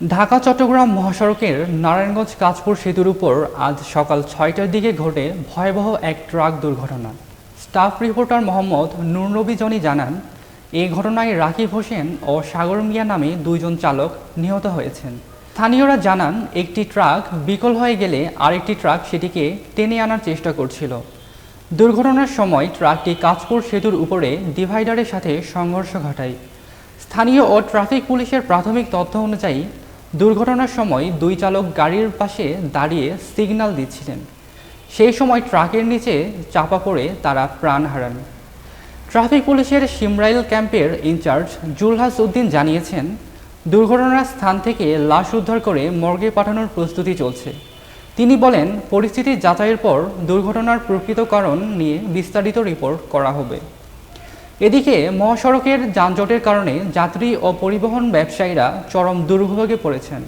ঢাকা, চট্টগ্রাম মহাসড়কের নারায়ণগঞ্জ কাঁচপুর সেতুর উপর আজ সকাল ছয়টার দিকে ঘটে ভয়াবহ এক ট্রাক দুর্ঘটনা। Staff reporter Mohammad Nurnabi Johnny জানান এই ঘটনায় রাকিব হোসেন ও সাগর মিয়া নামে দুইজন চালক নিহত হয়েছেন। স্থানীয়রা জানান, একটি ট্রাক বিকল হয়ে গেলে আরেকটি ট্রাক সেটিকে টেনে আনার চেষ্টা করছিল। দুর্ঘটনার সময় ট্রাকটি কাঁচপুর সেতুর উপরে ডিভাইডারের সাথে সংঘর্ষ ঘটায়। স্থানীয় ও ট্রাফিক পুলিশের প্রাথমিক তথ্য অনুযায়ী দুর্ঘটনার সময় দুই চালক গাড়ির পাশে দাঁড়িয়ে সিগন্যাল দিচ্ছিলেন। সেই সময় ট্রাকের নিচে চাপা পড়ে তারা প্রাণ হারান। ট্রাফিক পুলিশের সিমরাইল ক্যাম্পের ইনচার্জ জুলহাস উদ্দিন জানিয়েছেন, দুর্ঘটনার স্থান থেকে লাশ উদ্ধার করে মর্গে পাঠানোর প্রস্তুতি চলছে। তিনি বলেন, পরিস্থিতি যাচাইয়ের পর দুর্ঘটনার প্রকৃত কারণ নিয়ে বিস্তারিত রিপোর্ট করা হবে। এদিকে মহাসড়কের যানজটের কারণে যাত্রী ও পরিবহন ব্যবসায়ীরা চরম দুর্ভোগে পড়েছেন।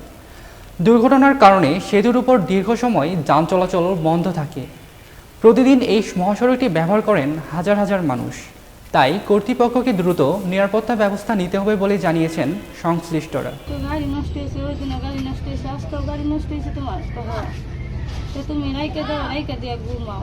দুর্ঘটনার কারণে সেতুর উপর দীর্ঘ সময় যান চলাচল বন্ধ থাকে। প্রতিদিন এই মহাসড়কটি ব্যবহার করেন হাজার হাজার মানুষ। তাই কর্তৃপক্ষকে দ্রুত নিরাপত্তা ব্যবস্থা নিতে হবে বলে জানিয়েছেন সংশ্লিষ্টরা। গাড়ি নষ্ট হয়েছে ওই দিনে গাড়ি নষ্ট হয়েছে আজকেও গাড়ি নষ্ট হয়েছে তোমার। তো তুমি রাইকে দাও রাইকে দিয়ে ঘুমাও।